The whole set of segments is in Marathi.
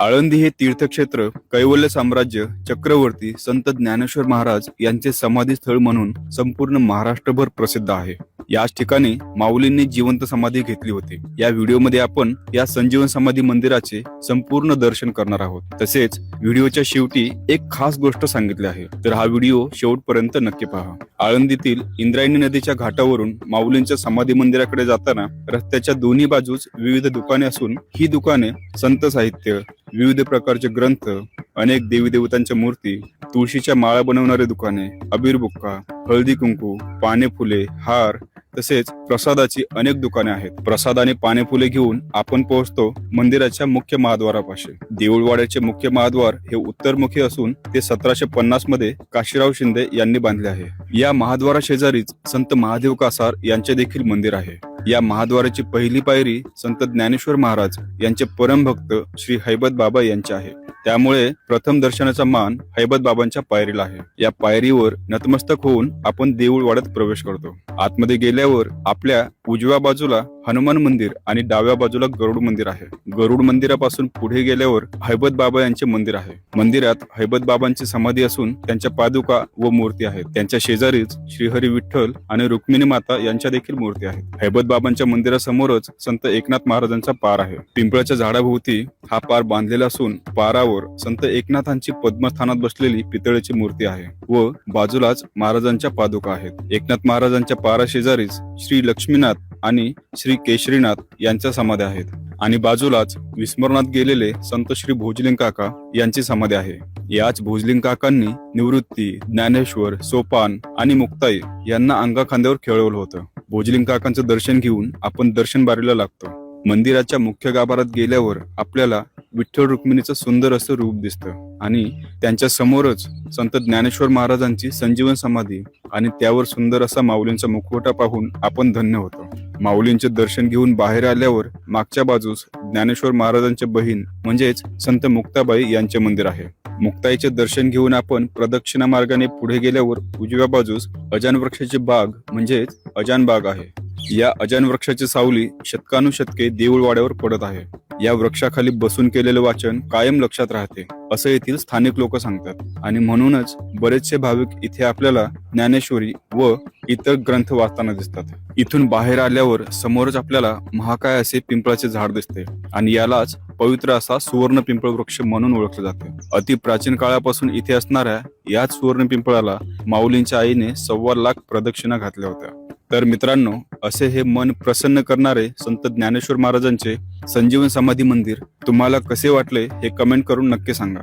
आळंदी हे तीर्थक्षेत्र कैवल्य साम्राज्य चक्रवर्ती संत ज्ञानेश्वर महाराज यांचे समाधी स्थळ म्हणून संपूर्ण महाराष्ट्रभर प्रसिद्ध आहे. याच ठिकाणी माऊलींनी जिवंत समाधी घेतली होती. या व्हिडिओमध्ये आपण या संजीवन समाधी मंदिराचे संपूर्ण दर्शन करणार आहोत. तसेच व्हिडिओच्या शेवटी एक खास गोष्ट सांगितली आहे. तर हा व्हिडिओ शेवटपर्यंत नक्की पहा. आळंदीतील इंद्रायणी नदीच्या घाटावरून माऊलींच्या समाधी मंदिराकडे जाताना रस्त्याच्या दोन्ही बाजूस विविध दुकाने असून ही दुकाने संत साहित्य विविध प्रकारचे ग्रंथ अनेक देवी देवतांच्या मूर्ती तुळशीच्या माळा बनवणारे दुकाने अबीर बुक्का हळदी कुंकू पाने फुले हार तसेच प्रसादाची अनेक दुकाने आहेत. प्रसादाने आणि घेऊन आपण पोहोचतो मंदिराच्या मुख्य महाद्वारापाशी. देऊळवाड्याचे मुख्य महाद्वार हे उत्तरमुखी असून ते सतराशे पन्नासमध्ये काशीराव शिंदे यांनी बांधले आहे. या महाद्वारा शेजारीच संत महादेव कासार यांचे देखील मंदिर आहे. या महाद्वाराची पहिली पायरी संत ज्ञानेश्वर महाराज यांचे परमभक्त श्री हैबत बाबा यांचे आहे. त्यामुळे प्रथम दर्शनाचा मान हैबत बाबांच्या पायरीला आहे. या पायरीवर नतमस्तक होऊन आपण देऊळ वाड्यात प्रवेश करतो. आतमध्ये गेल्यावर आपल्या उजव्या बाजूला हनुमान मंदिर आणि डाव्या बाजूला गरुड मंदिर आहे. गरुड मंदिरापासून पुढे गेल्यावर हैबत बाबा यांचे मंदिर आहे. मंदिरात हैबत बाबांची समाधी असून त्यांच्या पादुका व मूर्ती आहेत. त्यांच्या शेजारीच श्रीहरी विठ्ठल आणि रुक्मिणी माता यांच्या देखील मूर्ती आहेत. हैबत बाबांच्या मंदिरासमोरच संत एकनाथ महाराजांचा पार आहे. पिंपळाच्या झाडाभोवती हा पार बांधलेला असून पारावर संत एकनाथांची पद्मस्थानात बसलेली पितळेची मूर्ती आहे व बाजूलाच महाराजांच्या पादुका आहेत. एकनाथ महाराजांच्या पारा शेजारीच श्री लक्ष्मीनाथ आणि श्री केशरीनाथ यांच्या समाध्या आहेत आणि बाजूलाच विस्मरणात गेलेले संत श्री भोजलिंग काका यांची समाधी आहे. याच भोजलिंग काकांनी निवृत्ती ज्ञानेश्वर सोपान आणि मुक्ताई यांना अंगा खांद्यावर खेळवलं होतं. भोजलिंग काकांचं दर्शन घेऊन आपण दर्शन बारीला लागतो. मंदिराच्या मुख्य गाभारात गेल्यावर आपल्याला विठ्ठल रुक्मिणीचं सुंदर असं रूप दिसतं. आणि त्यांच्या समोरच संत ज्ञानेश्वर महाराजांची संजीवन समाधी आणि त्यावर सुंदर असा माऊलींचा मुखवटा पाहून आपण धन्य होतो. माऊलींचे दर्शन घेऊन बाहेर आल्यावर मागच्या बाजूस ज्ञानेश्वर महाराजांचे बहीण म्हणजेच संत मुक्ताबाई यांचे मंदिर आहे. मुक्ताईचे दर्शन घेऊन आपण प्रदक्षिणा मार्गाने पुढे गेल्यावर उजव्या बाजूस अजान वृक्षाची बाग म्हणजेच अजान बाग आहे. या अजान वृक्षाची सावली शतकानुशतके देऊळवाड्यावर पडत आहे. या वृक्षाखाली बसून केलेलं वाचन कायम लक्षात राहते असं येथील स्थानिक लोक सांगतात. आणि म्हणूनच बरेचसे भाविक इथे आपल्याला ज्ञानेश्वरी व इतर ग्रंथ वाचताना दिसतात. इथून बाहेर आल्यावर समोरच आपल्याला महाकाय असे पिंपळाचे झाड दिसते आणि यालाच पवित्र असा सुवर्ण पिंपळ वृक्ष म्हणून ओळखले जाते. अति प्राचीन काळापासून इथे असणाऱ्या याच सुवर्ण पिंपळाला माऊलींच्या आईने सव्वा लाख प्रदक्षिणा घातल्या होत्या. तर मित्रांनो असे हे मन प्रसन्न करणारे संत ज्ञानेश्वर महाराजांचे संजीवन समाधी मंदिर तुम्हाला कसे वाटले हे कमेंट करून नक्की सांगा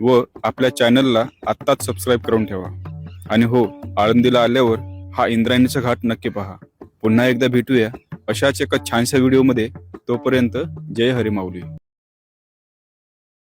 व आपल्या चॅनलला आत्ताच सबस्क्राईब करून ठेवा. आणि हो आळंदीला आल्यावर हा इंद्रायणीचा घाट नक्की पहा. पुन्हा एकदा भेटूया अशाच एका छानशा व्हिडिओमध्ये तोपर्यंत जय हरी माऊली.